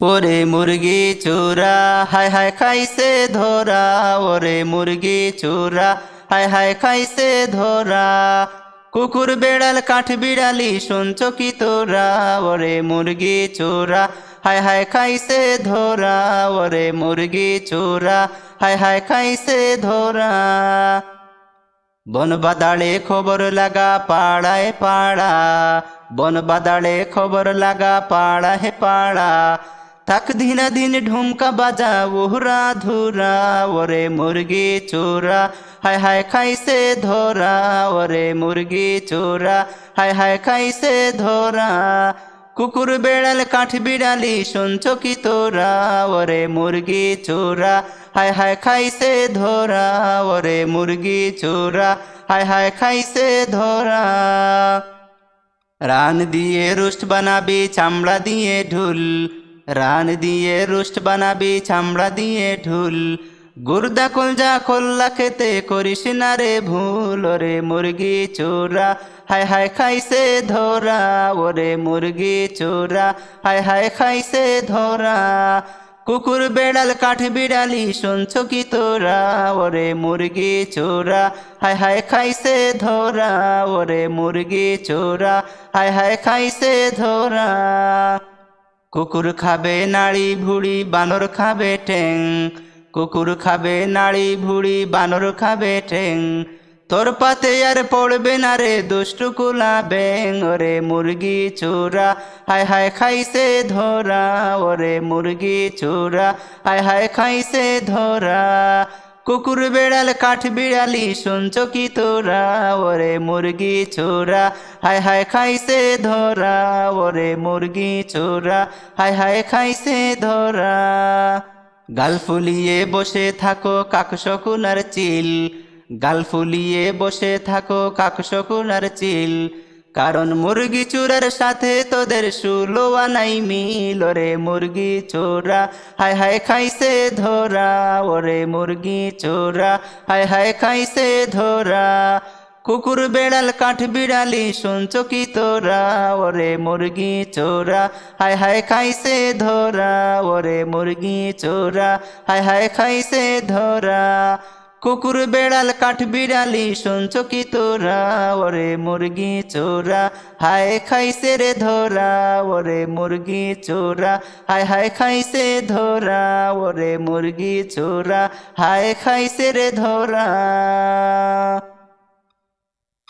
ওরে মুরগি চোরা হায় হায় খাইছে ধরা। ওরে মুরগি চোরা হায় হায় খাইছে ধরা। কুকুর বেড়াল, কাঠ বিড়ালি, শুনছ কি তোরা? ওরে মুরগি চোরা হায় হায় খাইছে ধরা। ওরে মুরগি চোরা হায় হায় খাইছে ধরা। বন বাদাড়ে খবর লাগা পাড়ায় পাড়া। বন বাদাড়ে খবর লাগা পাড়া হে পাড়া। থাক দিনা দিন ঢুমকা বাজা ওহরা ধুরা, ওরে মুরগি চোরা। হায় হায় খাইছে ধরা, ওরে মুরগি চোরা। হায় হায় খাইছে ধরা, কুকুর বেড়াল, কাঠ বিড়ালি, শুনছ কি তোরা? ওরে মুরগি চোরা। হায় হায় খাইছে ধরা, ওরে মুরগি চোরা। হায় হায় খাইছে ধরা। রান দিয়ে রুষ্ট বানাবি, চামড়া দিয়ে ঢুল। রান দিয়ে রুষ্ট বানাবি, চামড়া দিয়ে ঢুল। গুর্দা কলজা খোল্লা খেতে করিস না রে ভুল, ওরে মুরগি চোরা। হায় হায় খাইছে ধরা, ওরে মুরগি চোরা। হায় হায় খাইছে ধরা। কুকুর বেড়াল, কাঠ বিড়ালি, শুনছ কি তোরা? ওরে মুরগি চোরা। হায় হায় খাইছে ধরা, ওরে মুরগি চোরা। হায় হায় খাইছে ধরা। কুকুর খাবে নাড়ি ভুড়ি, বানর খাবে ঠেং কুকুর খাবে নাড়ি ভুড়ি, বানর খাবে ঠেং তোর পাতে আর পড়বে না রে দুষ্টু কুলা ব্যাং। ওরে মুরগি চোরা, হায় হায় খাইছে ধরা। ওরে মুরগি চোরা, হায় হায় খাইছে ধরা। কুকুর বেড়াল, কাঠ বিড়ালি, শুনছ কি তোরা? ওরে মুরগি চোরা, হায় হায় খাইছে ধরা। ওরে মুরগি চোরা, হায় হায় খাইছে ধরা। গাল ফুলিয়ে বসে থাকো কাকশকুনার চিল। গাল ফুলিয়ে বসে থাকো কাকশকুনার চিল। কারণ মুরগি চোরার সাথে তোদের সুলোয়া নাই মিল। ওরে মুরগি চোরা, হায় হায় খাইছে ধরা। ওরে মুরগি চোরা, হায় হায় খাইছে ধরা। কুকুর বেড়াল, কাঠ বিড়ালি, শুনছ কি তোরা? ওরে মুরগি চোরা, হায় হায় খাইছে ধরা। ওরে মুরগি চোরা, হায় হায় খাইছে ধরা। কুকুর বেড়াল, কাঠ বিড়ালি, শুনছ কি তোরা? ওরে মুরগি চোরা। হায়, খাইছে রে ধরা। ওরে মুরগি চোরা। হায় হায়, খাইছে ধরা। ওরে মুরগি চোরা। হায়, খাইছে রে ধরা।